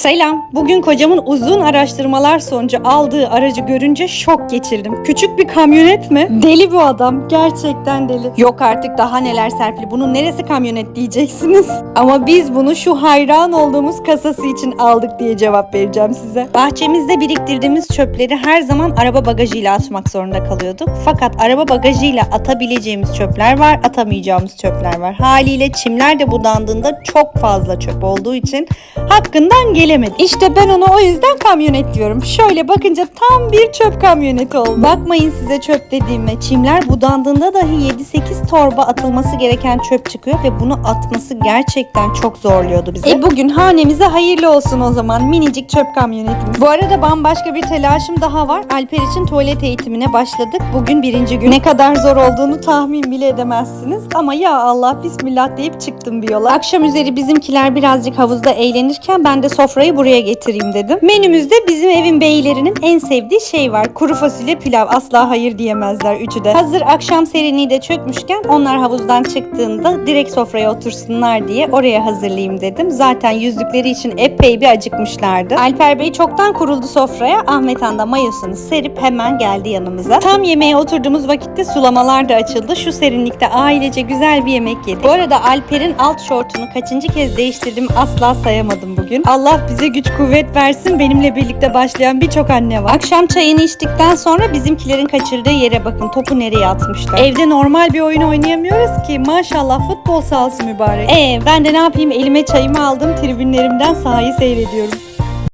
Selam. Bugün kocamın uzun araştırmalar sonucu aldığı aracı görünce şok geçirdim. Küçük bir kamyonet mi? Deli bu adam. Gerçekten deli. Yok artık daha neler Serpil. Bunun neresi kamyonet diyeceksiniz. Ama biz bunu şu hayran olduğumuz kasası için aldık diye cevap vereceğim size. Bahçemizde biriktirdiğimiz çöpleri her zaman araba bagajıyla atmak zorunda kalıyorduk. Fakat araba bagajıyla atabileceğimiz çöpler var, atamayacağımız çöpler var. Haliyle çimler de budandığında çok fazla çöp olduğu için hakkından gelemedi. İşte ben ona o yüzden kamyonet diyorum. Şöyle bakınca tam bir çöp kamyoneti oldu. Bakmayın size çöp dediğime. Çimler budandığında dahi 7-8 torba atılması gereken çöp çıkıyor ve bunu atması gerçekten çok zorluyordu bizi. E bugün hanemize hayırlı olsun o zaman minicik çöp kamyonetimiz. Bu arada bambaşka bir telaşım daha var. Alper için tuvalet eğitimine başladık. Bugün birinci gün. Ne kadar zor olduğunu tahmin bile edemezsiniz. Ama ya Allah bismillah deyip çıktım bir yola. Akşam üzeri bizimkiler birazcık havuzda eğlenirken ben de sofrayı buraya getireyim dedim. Menümüzde bizim evin beylerinin en sevdiği şey var. Kuru fasulye pilav. Asla hayır diyemezler üçü de. Hazır akşam serinliği de çökmüşken onlar havuzdan çıktığında direkt sofraya otursunlar diye oraya hazırlayayım dedim. Zaten yüzdükleri için epey bir acıkmışlardı. Alper Bey çoktan kuruldu sofraya. Ahmet Han da mayosunu serip hemen geldi yanımıza. Tam yemeğe oturduğumuz vakitte sulamalar da açıldı. Şu serinlikte ailece güzel bir yemek yedik. Bu arada Alper'in alt şortunu kaçıncı kez değiştirdim asla sayamadım bugün. Allah bize güç kuvvet versin. Benimle birlikte başlayan birçok anne var. Akşam çayını içtikten sonra bizimkilerin kaçırdığı yere bakın. Topu nereye atmışlar. Evde normal bir oyun oynayamıyoruz ki. Maşallah futbol sahası mübarek. Ee ben de ne yapayım elime çayımı aldım tribünlerimden sahayı seyrediyorum.